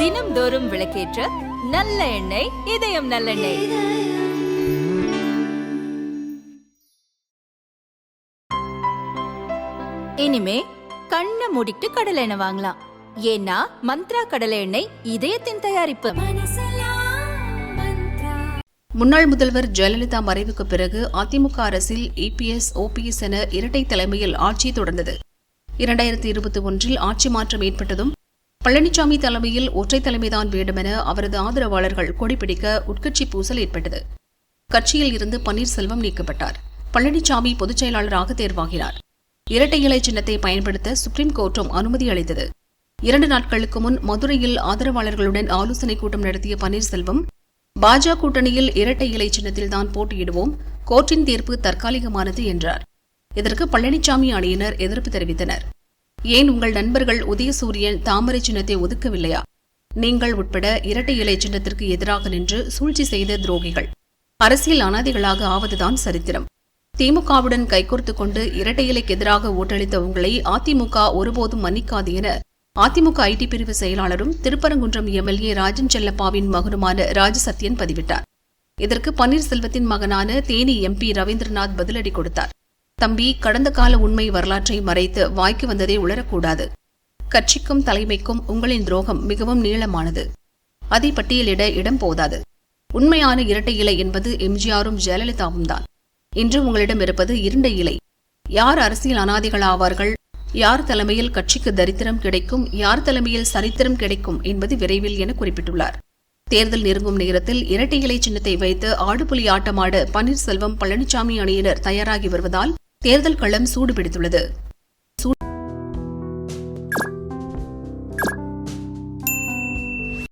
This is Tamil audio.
தினம்தோறும் விளக்கேற்ற நல்ல எண்ணெய் இதயம் நல்லெண்ணெய் இனிமே கண்ணை மூடிட்டு கடலை எண்ணெய் வாங்கலாம். ஏன்னா மந்த்ரா கடலை எண்ணெய் இதயத்தின் தயாரிப்பு. முன்னாள் முதல்வர் ஜெயலலிதா மறைவுக்கு பிறகு அதிமுக அரசில் இபிஎஸ் ஓபிஎஸ் என இரட்டை தலைமையில் ஆட்சி தொடர்ந்தது. இரண்டாயிரத்தி இருபத்தி ஒன்றில் ஆட்சி மாற்றம் ஏற்பட்டதும் பழனிசாமி தலைமையில் ஒற்றை தலைமைதான் வேண்டுமென அவரது ஆதரவாளர்கள் கொடிபிடிக்க உட்கட்சி பூசல் ஏற்பட்டது. கட்சியில் இருந்து பன்னீர்செல்வம் நீக்கப்பட்டார். பழனிசாமி பொதுச் செயலாளராக தேர்வாகினார். இரட்டை இலை சின்னத்தை பயன்படுத்த சுப்ரீம் கோர்ட்டும் அனுமதி அளித்தது. இரண்டு நாட்களுக்கு முன் மதுரையில் ஆதரவாளர்களுடன் ஆலோசனை கூட்டம் நடத்திய பன்னீர்செல்வம் பாஜக கூட்டணியில் இரட்டை இலை சின்னத்தில்தான் போட்டியிடுவோம் கோர்ட்டின் தீர்ப்பு தற்காலிகமானது என்றார். இதற்கு பழனிசாமி அணியினர் எதிர்ப்பு தெரிவித்தனர். ஏன் உங்கள் நண்பர்கள் உதயசூரியன் தாமரை சின்னத்தை ஒதுக்கவில்லையா? நீங்கள் உட்பட இரட்டை இலை சின்னத்திற்கு எதிராக நின்று சூழ்ச்சி செய்த துரோகிகள். அரசியல் அனாதைகளாக ஆவதுதான் சரித்திரம். திமுகவுடன் கைகோர்த்து கொண்டு இரட்டை இலைக்கு எதிராக ஓட்டளித்த உங்களை அதிமுக ஒருபோதும் மன்னிக்காது என அதிமுக ஐடி பிரிவு செயலாளரும் திருப்பரங்குன்றம் எம்எல்ஏ ராஜன் செல்லப்பாவின் மகனுமான ராஜசத்யன் பதிவிட்டார். இதற்கு பன்னீர்செல்வத்தின் மகனான தேனி எம்பி ரவீந்திரநாத் பதிலடி கொடுத்தார். தம்பி கடந்த கால உண்மை வரலாற்றை மறைத்து வாய்க்கு வந்ததை உளரக்கூடாது. கட்சிக்கும் தலைமைக்கும் உங்களின் துரோகம் மிகவும் நீளமானது. அதை பட்டியலிட இடம் போதாது. உண்மையான இரட்டை இலை என்பது எம்ஜிஆரும் ஜெயலலிதாவும் தான். இன்று உங்களிடம் இருப்பது இரண்டை இலை. யார் அரசியல் அனாதிகள் ஆவார்கள்? யார் தலைமையில் கட்சிக்கு தரித்திரம் கிடைக்கும்? யார் தலைமையில் சரித்திரம் கிடைக்கும் என்பது விரைவில் என குறிப்பிட்டுள்ளார். தேர்தல் நெருங்கும் நேரத்தில் இரட்டை இலை சின்னத்தை வைத்து ஆடுபுலி ஆட்டமாட பன்னீர்செல்வம் பழனிசாமி அணியினர் தயாராகி வருவதால் தேர்தல் களம் சூடுபிடித்துள்ளது.